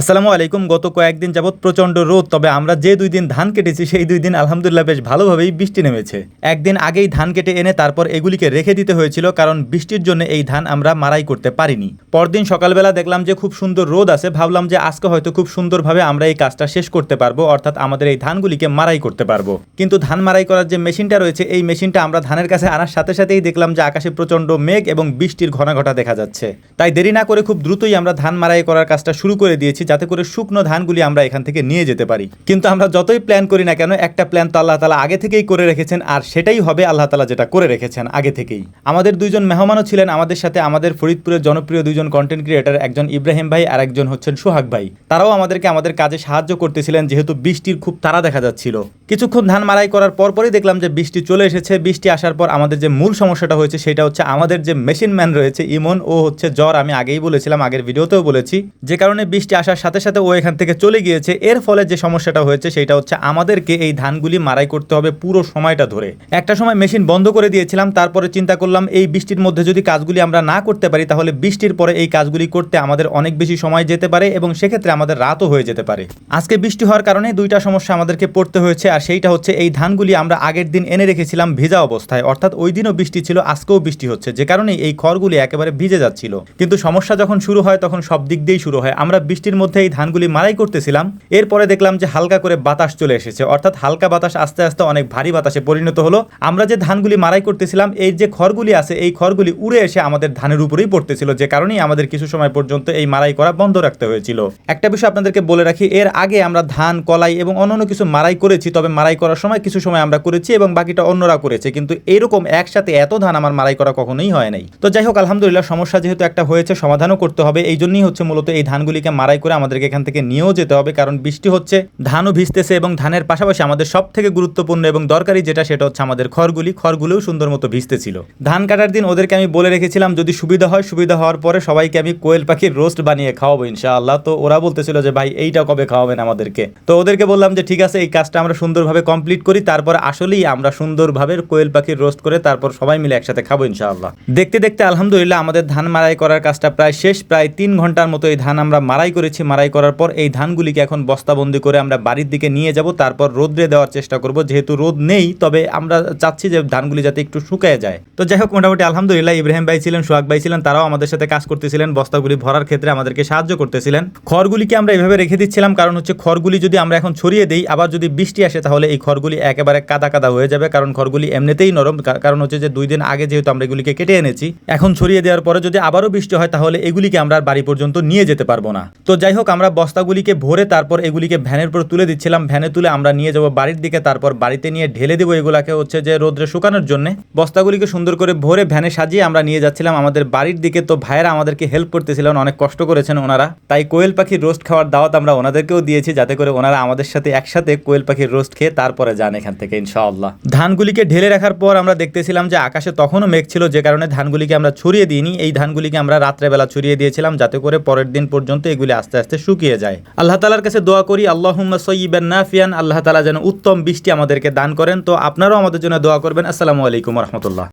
আসসালামু আলাইকুম। গত কয়েকদিন যাবৎ প্রচণ্ড রোদ, তবে আমরা যে দুই দিন ধান কেটেছি, সেই দুই দিন আলহামদুলিল্লাহ বেশ ভালোভাবেই বৃষ্টি নেমেছে। একদিন আগেই ধান কেটে এনে তারপর এগুলিকে রেখে দিতে হয়েছিল, কারণ বৃষ্টির জন্য এই ধান আমরা মারাই করতে পারিনি। পরদিন সকালবেলা দেখলাম যে খুব সুন্দর রোদ আছে, ভাবলাম যে আজকে হয়তো খুব সুন্দরভাবে আমরা এই কাজটা শেষ করতে পারব, অর্থাৎ আমাদের এই ধানগুলিকে মারাই করতে পারব। কিন্তু ধান মারাই করার যে মেশিনটা রয়েছে, এই মেশিনটা আমরা ধানের কাছে আনার সাথে সাথেই দেখলাম যে আকাশে প্রচণ্ড মেঘ এবং বৃষ্টির ঘন ঘটা দেখা যাচ্ছে। তাই দেরি না করে খুব দ্রুতই আমরা ধান মারাই করার কাজটা শুরু করে দিয়েছি যাতে করে শুকনো ধানগুলি আমরা এখান থেকে নিয়ে যেতে পারি। কিন্তু আমরা যতই প্ল্যান করি না কেন, একটা প্ল্যান তো আল্লাহ তালা আগে থেকেই করে রেখেছেন, আর সেটাই হবে আল্লাহ তালা যেটা করে রেখেছেন আগে থেকেই। আমাদের দুইজন মেহমানও ছিলেন, আমাদের সাথে আমাদের ফরিদপুরের জনপ্রিয় দুইজন কন্টেন্ট ক্রিয়েটার একজন ইব্রাহিম ভাই আর একজন হচ্ছেন সোহাগ ভাই। তারাও আমাদেরকে আমাদের কাজে সাহায্য করতেছিলেন, যেহেতু বৃষ্টির খুব তাড়া দেখা যাচ্ছিল। কিছুক্ষণ ধান মারাই করার পরপরই দেখলাম যে বৃষ্টি চলে এসেছে। বৃষ্টি আসার পর আমাদের যে মূল সমস্যাটা হয়েছে, সেটা হচ্ছে আমাদের যে মেশিন ম্যান রয়েছে, ইমন, ও হচ্ছে জ্বর। আমি আগেই বলেছিলাম, আগের ভিডিওতেও বলেছি। যে কারণে বৃষ্টি আসার সাথে সাথে ও এখান থেকে চলে গিয়েছে। এর ফলে যে সমস্যাটা হয়েছে, সেটা হচ্ছে আমাদেরকে এই ধানগুলি মারাই করতে হবে পুরো সময়টা ধরে। একটা সময় মেশিন বন্ধ করে দিয়েছিলাম, তারপরে চিন্তা করলাম, এই বৃষ্টির মধ্যে যদি কাজগুলি আমরা না করতে পারি, তাহলে বৃষ্টির পরে এই কাজগুলি করতে আমাদের অনেক বেশি সময় যেতে পারে এবং সেক্ষেত্রে আমাদের রাতও হয়ে যেতে পারে। আজকে বৃষ্টি হওয়ার কারণে দুইটা সমস্যা আমাদেরকে পড়তে হয়েছে, আর সেইটা হচ্ছে এই ধানগুলি আমরা আগের দিন এনে রেখেছিলাম ভিজা অবস্থায়। অর্থাৎ ওই দিনও বৃষ্টি ছিল, আজকেও বৃষ্টি হচ্ছে, যে কারণে এই খড়গুলি একেবারে ভিজে যাচ্ছিল। কিন্তু সমস্যা যখন শুরু হয়, তখন সব দিক দিয়েই শুরু হয়। আমরা বৃষ্টির মধ্যে এই ধানগুলি মারাই করতেছিলাম। এরপরে দেখলাম যে হালকা করে বাতাস চলে এসেছে। অর্থাৎ হালকা বাতাস আস্তে আস্তে অনেক ভারী বাতাসে পরিণত হলো। আমরা যে ধানগুলি মারাই করতেছিলাম, এই যে খড়গুলি আছে, এই খড়গুলি উড়ে এসে আমাদের ধানের উপরেই পড়তেছিল। যে কারণেই আমাদের কিছু সময় পর্যন্ত এই মারাই করা বন্ধ রাখতে হয়েছিল। একটা বিষয় আপনাদেরকে বলে রাখি, এর আগে আমরা ধান, কলাই এবং অন্যান্য কিছু মারাই করেছি, তবে মারাই করার সময় কিছু সময় আমরা করেছি এবং বাকিটা অন্যরা করেছে। কিন্তু এরকম একসাথে এত ধান আমার মারাই করা কখনোই হয় নাই। তো যাই হোক, আলহামদুলিল্লাহ সমস্যা যেহেতু একটা হয়েছে, সমাধানও করতে হবে। এই জন্যই হচ্ছে মূলত এই ধানগুলিকে মারাই করে আমাদেরকে এখান থেকে নিয়েও যেতে হবে, কারণ বৃষ্টি হচ্ছে, ধানও ভিজতেছে এবং ধানের পাশাপাশি আমাদের সব থেকে গুরুত্বপূর্ণ এবং দরকারি যেটা, সেটা হচ্ছে আমাদের খড়গুলি। খড়গুলোও সুন্দর মতো ভিজতেছিল। ধান কাটার দিন ওদেরকে আমি বলে রেখেছিলাম, যদি সুবিধা হয়, সুবিধা হওয়ার পরে সবাইকে আমি কোয়েল পাখির রোস্ট বানিয়ে খাওয়াবো ইনশাআল্লাহ। তো ওরা বলতেছিল যে, ভাই, এইটা কবে খাওয়াবেন আমাদেরকে? তো ওদেরকে বললাম যে, ঠিক আছে, এই কাজটা আমরা সুন্দরভাবে কমপ্লিট করি, তারপর আসলেই আমরা সুন্দরভাবে কোয়েল পাখির রোস্ট করে তারপর সবাই মিলে একসাথে খাব ইনশাআল্লাহ। দেখতে দেখতে আলহামদুলিল্লাহ আমাদের ধান মারাই করার কাজটা প্রায় শেষ, প্রায় তিন ঘণ্টার মতো এই ধান আমরা মারাই করেছি। মারাই করার পর এই ধানগুলিকে এখন বস্তাবন্দি করে আমরা বাড়ির দিকে নিয়ে যাব, তারপর রোদ্রে দেওয়ার চেষ্টা করব। যেহেতু রোদ নেই, তবে আমরা চাচ্ছি যে ধানগুলি যাতে একটু শুকায় যায়। তো যাই হোক, মোটামুটি আলহামদুলিল্লাহ ইব্রাহিম ভাই ছিলেন, সোহাগ ভাই ছিলেন, তারাও আমাদের সাথে কাজ করতেছিলেন, বস্তাগুলি ভরার ক্ষেত্রে আমাদেরকে সাহায্য করতেছিলেন। খড়গুলিকে আমরা এভাবে রেখে দিচ্ছিলাম, কারণ হচ্ছে খড়গুলি যদি আমরা এখন ছড়িয়ে দিই, আবার যদি বৃষ্টি আসে, তাহলে এই খড়গুলি একেবারে কাদা কাদা হয়ে যাবে, কারণ খড়গুলি এমনিতেই নরম কারণ হচ্ছে যে দুই দিন আগে যেহেতু আমরা এগুলিকে কেটে এনেছি, এখন ছড়িয়ে দেওয়ার পরে যদি আবারও বৃষ্টি হয়, তাহলে এগুলিকে আমরা বাড়ি পর্যন্ত নিয়ে যেতে পারব না। তো যাই হোক, আমরা বস্তাগুলিকে ভরে তারপর এগুলিকে ভ্যানের উপর তুলে দিচ্ছিলাম। ভ্যানে তুলে আমরা নিয়ে যাব বাড়ির দিকে, তারপর বাড়িতে নিয়ে ঢেলে দেবো এগুলাকে হচ্ছে যে রোদ্রে শুকানোর জন্য। বস্তাগুলিকে সুন্দর করে ভরে ভ্যানে সাজিয়ে আমরা নিয়ে যাচ্ছিলাম আমাদের বাড়ির দিকে। তো ভাইয়েরা আমাদেরকে হেল্প করতেছিলেন, অনেক কষ্ট করেছেন ওনারা। তাই কোয়েল পাখির রোস্ট খাওয়ার দাওয়াত আমরা ওনাদেরকেও দিয়েছি, যাতে করে ওনারা আমাদের সাথে একসাথে কোয়েল পাখির রোস্ট খেয়ে তারপরে যান এখান থেকে, ইনশাআল্লাহ। ধানগুলিকে ঢেলে রাখার পর আমরা দেখতেছিলাম যে আকাশে তখনও মেঘ ছিল, যে কারণে ধানগুলিকে আমরা ছড়িয়ে দিইনি। এই ধানগুলিকে আমরা রাত্রেবেলা ছড়িয়ে দিয়েছিলাম, যাতে করে পরের দিন পর্যন্ত এগুলি আস্তে আস্তে আস্তে শুকিয়ে যায়। আল্লাহ তালার কাছে দোয়া করি আল্লাহ সঈবেন নাফিয়ান আল্লাহ তালা যেন উত্তম বৃষ্টি আমাদেরকে দান করেন। তো আপনারাও আমাদের জন্য দোয়া করবেন। আসসালামু আলাইকুম রহমতুল্লাহ।